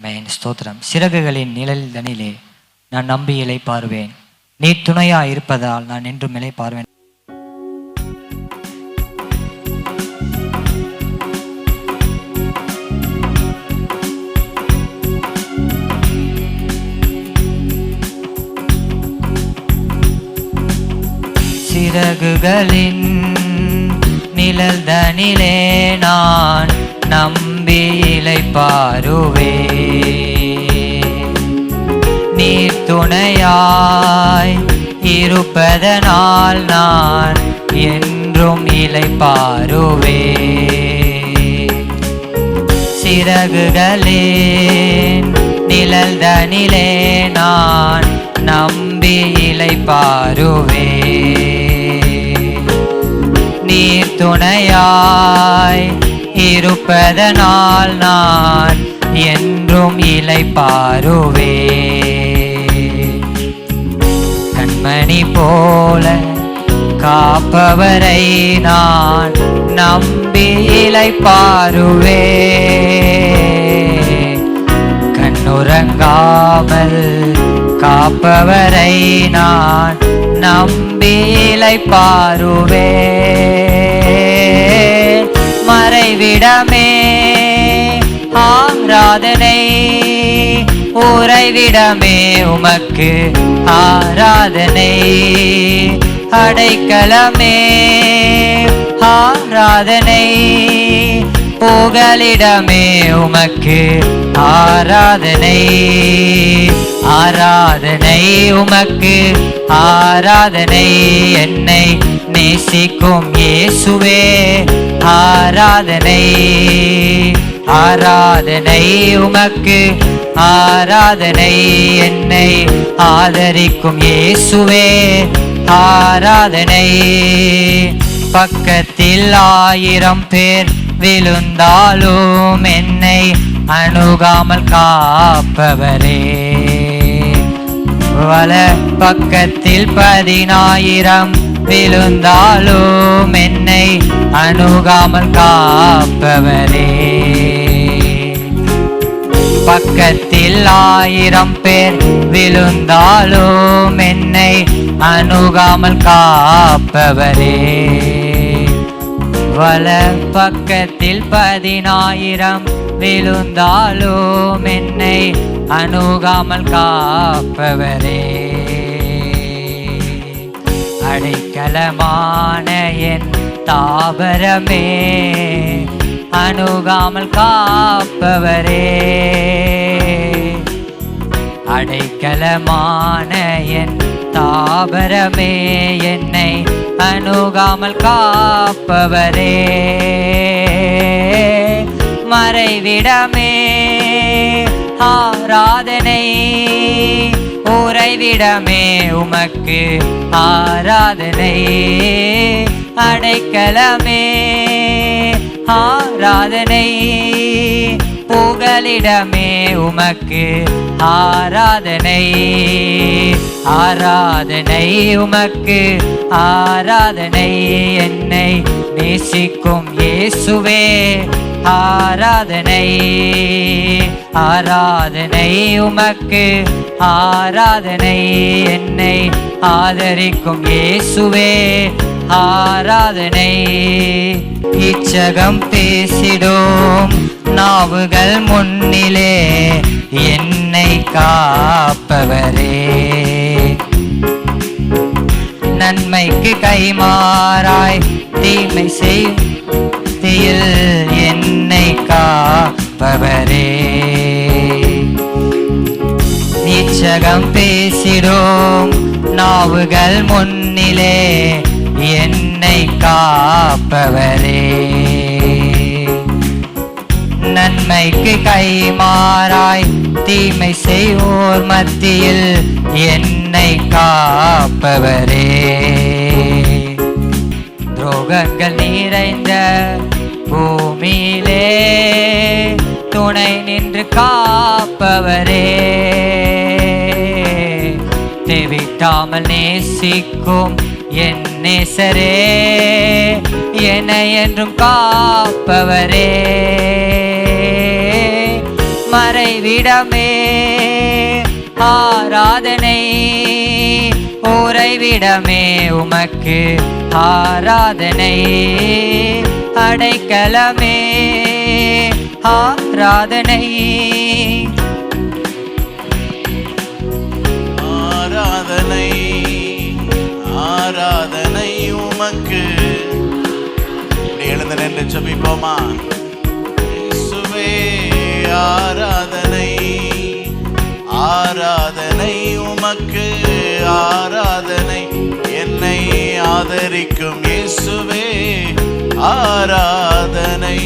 Man ஸ்தோத்திரம். சிறகுகளின் நிழல் தனிலே நான் நம்பி இலை பார்வேன் நீ துணையா இருப்பதால் நான் என்றும் இலை பார்வேன் சிறகுகளின் நிழல் தனிலே நான் நம்பி இலை பாருவே. நீர் துணையாய் இருப்பதனால் நான் என்றும் இலை பாருவே. சிறகுகளின் நிழல் தனிலே நான் நம்பி இலை பாருவே. நீர் துணையாய் இருப்பதனால் நான் என்றும் இலை பாருவே. கண்மணி போல காப்பவரை நான் நம்பி இலை பாருவே. கண்ணுறங்காமல் காப்பவரை நான் நம்பி இலை பாருவே. மறைவிடமே ஆராதனை உறைவிடமே. உமக்கு ஆராதனை அடைக்கலமே. ஆராதனை புகலிடமே. உமக்கு ஆராதனை ஆராதனை. உமக்கு ஆராதனை. என்னை நேசிக்கும் இயேசுவே. ஆராதனை ஆராதனை உமக்கு ஆராதனை என்னை ஆதரிக்கும் இயேசுவே. ஆராதனை பக்கத்தில் ஆயிரம் பேர் விழுந்தாலும் என்னை அணுகாமல் காப்பவரே. வல பக்கத்தில் பதினாயிரம் விழுந்தாலும் என்னை அணுகாமல் காப்பவரே பக்கத்தில் ஆயிரம் பேர் விழுந்தாலும் என்னை அணுகாமல் காப்பவரே வல பக்கத்தில் பதினாயிரம் விழுந்தாலும் என்னை அணுகாமல் காப்பவரே அடைக்கலமான என் தாவரமே அணுகாமல் காப்பவரே. அடைக்கலமான என் தாவரமே என்னை அணுகாமல் காப்பவரே. மறைவிடமே ஆராதனை உறைவிடமே உமக்கு ஆராதனை. அடைக்கலமே. ஆராதனை புகலிடமே உமக்கு. ஆராதனை ஆராதனை உமக்கு. ஆராதனை என்னை நேசிக்கும் இயேசுவே. ஆராதனை ஆராதனை உமக்கு. ஆராதனை என்னை ஆதரிக்கும் இயேசுவே. ஆராதனை. இச்சகம் பேசிடும் நாவுகள் முன்னிலே என்னை காப்பவரே. நன்மைக்கு கைமாறாய் தீமை செய்யில் என்னை காப்பவரே. நீச்சகம் பேசிடும் நாவுகள் முன்னிலே என்னை காப்பவரே. நன்மைக்கு கைமாறாய் தீமை செய்வோர் மத்தியில் என்னை காப்பவரே. துரோகங்கள் நிறைந்த பூமியிலே துணை நின்று காப்பவரே. தெவிட்டாமல் நேசிக்கும் என் நேசரே என்னை என்றும் காப்பவரே. மறைவிடமே ஆராதனை உறைவிடமே உமக்கு ஆராதனை. அடைக்கலமே ஆராதனை. ஆராதனை இப்படி எழுந்து ஆராதனை ஆராதனை உமக்கு ஆராதனை என்னை ஆதரிக்கும் இயேசுவே ஆராதனை.